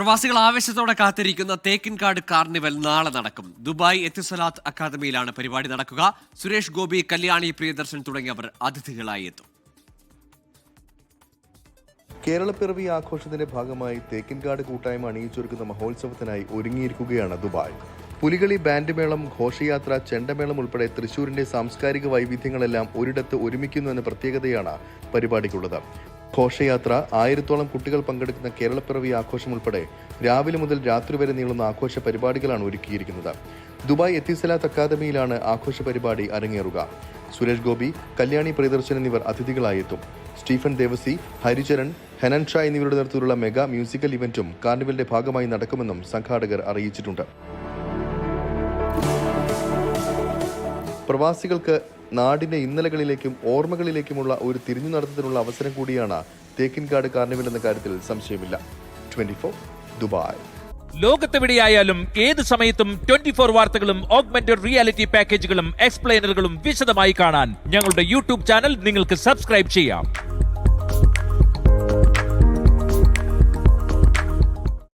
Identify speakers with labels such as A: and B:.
A: പ്രവാസികൾ ആവേശത്തോടെ കാത്തിരിക്കുന്ന തേക്കിൻകാട് കാർണിവൽ നാളെ നടക്കും. ദുബായ് എത്തിസലാത്ത് അക്കാദമിയിലാണ് പരിപാടി നടക്കുക. സുരേഷ് ഗോപി കല്യാണി പ്രിയദർശൻ തുടങ്ങിയവർ അതിഥികളായി എത്തും.
B: കേരളപ്പിറവി ആഘോഷത്തിന്റെ ഭാഗമായി തേക്കിൻകാട് കൂട്ടായ്മ അണിയിച്ചൊരുക്കുന്ന മഹോത്സവത്തിനായി ഒരുങ്ങിയിരിക്കുകയാണ് ദുബായ്. പുലികളി ബാൻഡ് മേളം ഘോഷയാത്ര ചെണ്ടമേളം ഉൾപ്പെടെ തൃശൂരിന്റെ സാംസ്കാരിക വൈവിധ്യങ്ങളെല്ലാം ഒരിടത്ത് ഒരുമിക്കുന്നു എന്ന പ്രത്യേകതയാണ് പരിപാടിക്കുള്ളത്. ഘോഷയാത്ര ആയിരത്തോളം കുട്ടികൾ പങ്കെടുക്കുന്ന കേരളപ്പിറവി ആഘോഷം ഉൾപ്പെടെ രാവിലെ മുതൽ രാത്രി വരെ നീളുന്ന ആഘോഷ പരിപാടികളാണ് ഒരുക്കിയിരിക്കുന്നത്. ദുബായ് എത്തിസലാത്ത് അക്കാദമിയിലാണ് ആഘോഷ പരിപാടി അരങ്ങേറുക. സുരേഷ് ഗോപി കല്യാണി പ്രിയദർശൻ എന്നിവർ അതിഥികളായി എത്തും സ്റ്റീഫൻ ദേവസി ഹരിചരൺ ഹെനൻ ഷാ എന്നിവരുടെ നേതൃത്വത്തിലുള്ള മെഗാ മ്യൂസിക്കൽ ഇവന്റും കാർണിവലിന്റെ ഭാഗമായി നടക്കുമെന്നും സംഘാടകർ അറിയിച്ചിട്ടുണ്ട്. പ്രവാസികൾക്ക് നാടിന്റെ ഇന്നലകളിലേക്കും ഓർമ്മകളിലേക്കുമുള്ള ഒരു തിരിഞ്ഞു നടത്തത്തിനുള്ള അവസരം കൂടിയാണ് തേക്കിൻകാട് കാർണിവൽ എന്ന കാര്യത്തിൽ സംശയമില്ല. Twenty Dubai.
C: ലോകത്തെവിടെയായാലും ഏത് സമയത്തും ട്വന്റി ഫോർ വാർത്തകളും ഓഗ്മെന്റഡ് റിയാലിറ്റി പാക്കേജുകളും എക്സ്പ്ലെയിനറുകളും വിശദമായി കാണാൻ ഞങ്ങളുടെ യൂട്യൂബ് ചാനൽ നിങ്ങൾക്ക് സബ്സ്ക്രൈബ് ചെയ്യാം.